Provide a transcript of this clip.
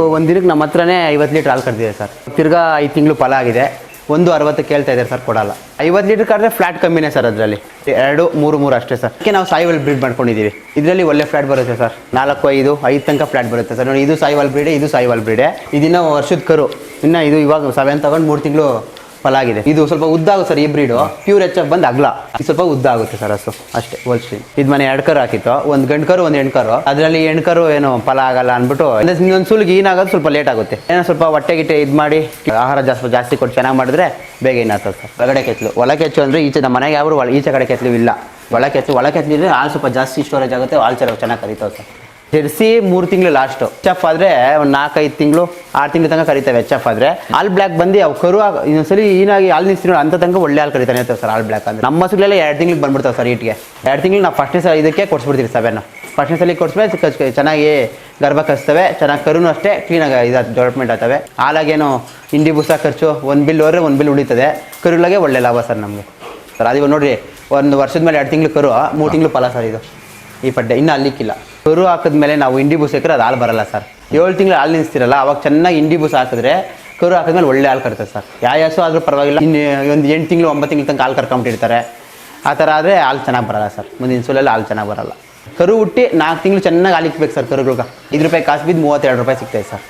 ಒಂದು ದಿನಕ್ಕೆ ನಮ್ಮ ಹತ್ರನೇ ಐವತ್ತು ಲೀಟ್ರ್ ಹಾಲು ಕರೆದಿದೆ ಸರ್. ತಿರ್ಗಾ ಐದು ತಿಂಗಳು ಫಲ ಆಗಿದೆ. ಒಂದು ಅರವತ್ತು ಕೇಳ್ತಾ ಇದ್ದಾರೆ ಸರ್, ಕೊಡಲ್ಲ. ಐವತ್ತು ಲೀಟ್ರ್ ಕರೆದ್ರೆ ಫ್ಲಾಟ್ ಕಮ್ಮಿನೇ ಸರ್ ಅದರಲ್ಲಿ. ಎರಡು, ಮೂರು ಮೂರು ಅಷ್ಟೇ ಸರ್. ಅದಕ್ಕೆ ನಾವು ಸಾಯಿವಲ್ ಬ್ರೀಡ್ ಮಾಡ್ಕೊಂಡಿದ್ದೀವಿ. ಇದರಲ್ಲಿ ಒಳ್ಳೆ ಫ್ಲಾಟ್ ಬರುತ್ತೆ ಸರ್. ನಾಲ್ಕು, ಐದು ಐದು ತನಕ ಫ್ಲಾಟ್ ಬರುತ್ತೆ ಸರ್. ನೋಡಿ, ಇದು ಸಾಯಿವಾಲ್ ಬ್ರೀಡೆ, ಇದು ಸಾಯಿವಾಲ್ ಬ್ರೀಡೆ. ಇದಿನ್ನ ವರ್ಷದ ಕರು. ಇನ್ನು ಇದು ಇವಾಗ ಸವೆನ್ ತಗೊಂಡು ಮೂರು ತಿಂಗಳು ಫಲ ಆಗಿದೆ. ಇದು ಸ್ವಲ್ಪ ಉದ್ದ ಆಗುತ್ತೆ ಸರ್, ಈ ಬ್ರೀಡ್ ಪ್ಯೂರ್ ಎಚ್ ಬಂದು ಅಗ್ಲ. ಇದು ಸ್ವಲ್ಪ ಉದ್ದ ಆಗುತ್ತೆ ಸರ್ ಹಸು ಅಷ್ಟೇ ಹೋಲ್ಸ್ಟೀನ್ ಇದು ಮನೆ ಎರಡು ಕರು ಹಾಕಿತ್ತು. ಒಂದು ಗಂಡ್ಕರು ಒಂದು ಹೆಣ್ಕರು ಅದರಲ್ಲಿ ಹೆಣ್ಕರು ಏನು ಫಲ ಆಗಲ್ಲ ಅಂದ್ಬಿಟ್ಟು ಇನ್ನೊಂದು ಸುಲಿಗೆ ಏನಾಗೋದು ಸ್ವಲ್ಪ ಲೇಟ್ ಆಗುತ್ತೆ. ಏನೋ ಸ್ವಲ್ಪ ಹೊಟ್ಟೆ ಗಿಟ್ಟೆ ಇದು ಮಾಡಿ, ಆಹಾರ ಜಾಸ್ತಿ ಜಾಸ್ತಿ ಕೊಟ್ಟು ಚೆನ್ನಾಗಿ ಮಾಡಿದ್ರೆ ಬೇಗ ಏನಾಗ್ತದೆ ಸರ್. ಒಳಗಡೆ ಕೆತ್ತಲು ಒಳ ಕೆಚ್ಚು ಅಂದರೆ ಈಚೆ ನಮ್ಮ ಮನೆಗೆ ಯಾರು ಈಚೆ ಕಡೆ ಕೆತ್ತಲು ಇಲ್ಲ. ಒಳ ಕೆಚ್ಚು, ಒಳ ಕೆತ್ತಲಿದ್ರೆ ಹಾಲು ಸ್ವಲ್ಪ ಜಾಸ್ತಿ ಸ್ಟೋರೇಜ್ ಆಗುತ್ತೆ, ಹಾಲು ಚೆನ್ನಾಗಿ ಕರಿತಾವೆ ಸರ್. ಜೆರ್ಸಿ ಮೂರು ತಿಂಗಳು ಲಾಸ್ಟ್ ಚಫ್ ಆದ್ರೆ ಒಂದು ನಾಲ್ಕೈದು ತಿಂಗಳು, ಆರು ತಿಂಗಳು ತನಕ ಕರಿತಾವೆ ಚಫ್ ಆದ್ರೆ. ಆಲ್ ಬ್ಲಾಕ್ ಬಂದು ಅವು ಕರು ಇನ್ನೊಂದ್ಸಲಿ ಏನಾಗಿ ಹಾಲು ನಿಲ್ಸಿ ಅಂತ ತನಕ ಒಳ್ಳೆ ಹಾಲು ಕರಿತಾನೆ ಇರ್ತಾವೆ ಸರ್ ಆಲ್ ಬ್ಲ್ಯಾಕ್ ಅಂದ್ರೆ. ನಮ್ಮ ಹಸುಗಳೆಲ್ಲ ಎರಡು ತಿಂಗಳಿಗೆ ಬಂದ್ಬಿಡ್ತಾವೆ ಸರ್ ಈಟ್ಗೆ ಎರಡು ತಿಂಗಳು ನಾವು ಫಸ್ಟ್ನೇ ಸಲ ಇದಕ್ಕೆ ಕೊಡ್ಸ್ಬಿಡ್ತೀವಿ ಸಭೆನ ಫಸ್ಟ್ನೇ ಸಲ ಕೊಡ್ಸ್ಬೇಕು ಚೆನ್ನಾಗಿ ಗರ್ಭ ಕಚ್ತವೆ ಚೆನ್ನಾಗಿ ಕರುನು ಅಷ್ಟೇ ಕ್ಲೀನಾಗಿ ಇದು ಡೆವಲಪ್ಮೆಂಟ್ ಆಗ್ತವೆ. ಹಾಲಾಗೇನು ಇಂಡಿ ಬುಸ ಖರ್ಚು, ಒಂದು ಬಿಲ್ ಹೋದ್ರೆ ಒಂದು ಬಿಲ್ ಉಳಿತದೆ. ಕರುಗಳಿಗೆ ಒಳ್ಳೆ ಲಾಭ ಸರ್ ನಮಗೆ. ಸರ್ ಅದು ಇವಾಗ ನೋಡಿರಿ, ಒಂದು ವರ್ಷದ ಮೇಲೆ ಎರಡು ತಿಂಗಳು ಕರು, ಮೂರು ತಿಂಗಳು ಫಲ ಸರ್ ಇದು. ಈ ಪಡ್ಡೆ ಇನ್ನೂ ಅಲ್ಲಿಕ್ಕಿಲ್ಲ. ಕರು ಹಾಕಿದ್ಮೇಲೆ ನಾವು ಇಂಡಿ ಬೂಸ್ ಹಾಕಿದ್ರೆ ಅದು ಹಾಲು ಬರಲ್ಲ ಸರ್. ಏಳು ತಿಂಗಳು ಹಾಲು ನಿಲ್ಲಿಸ್ತಿರಲ್ಲ ಅವಾಗ ಚೆನ್ನಾಗಿ ಇಂಡಿ ಬೂಸ್ ಹಾಕಿದ್ರೆ ಕರು ಹಾಕಿದ್ಮೇಲೆ ಒಳ್ಳೆ ಹಾಲು ಕರ್ತದೆ ಸರ್. ಯಾವ ಹಸು ಆದರೂ ಪರವಾಗಿಲ್ಲ. ಇನ್ನು ಒಂದು ಎಂಟು ತಿಂಗಳು, ಒಂಬತ್ತು ತಿಂಗಳು ತನಕ ಹಾಲು ಕರ್ಕೊಂಬಿಟ್ಟಿರ್ತಾರೆ ಆ ಥರ ಆದರೆ ಹಾಲು ಚೆನ್ನಾಗಿ ಬರಲ್ಲ ಸರ್. ಮುಂದಿನ ಸೂಲಲ್ಲಿ ಹಾಲು ಚೆನ್ನಾಗಿ ಬರಲ್ಲ. ಕರು ಹುಟ್ಟಿ ನಾಲ್ಕು ತಿಂಗಳು ಚೆನ್ನಾಗಿ ಹಾಲಿಕ್ಬೇಕು ಸರ್ ಕರುಗಳಿಗೆ. ಐದು ರೂಪಾಯಿ ಕಾಸು ಬಿದ್ದು ಮೂವತ್ತೆರಡು ರೂಪಾಯಿ ಸಿಗ್ತೈತೆ ಸರ್.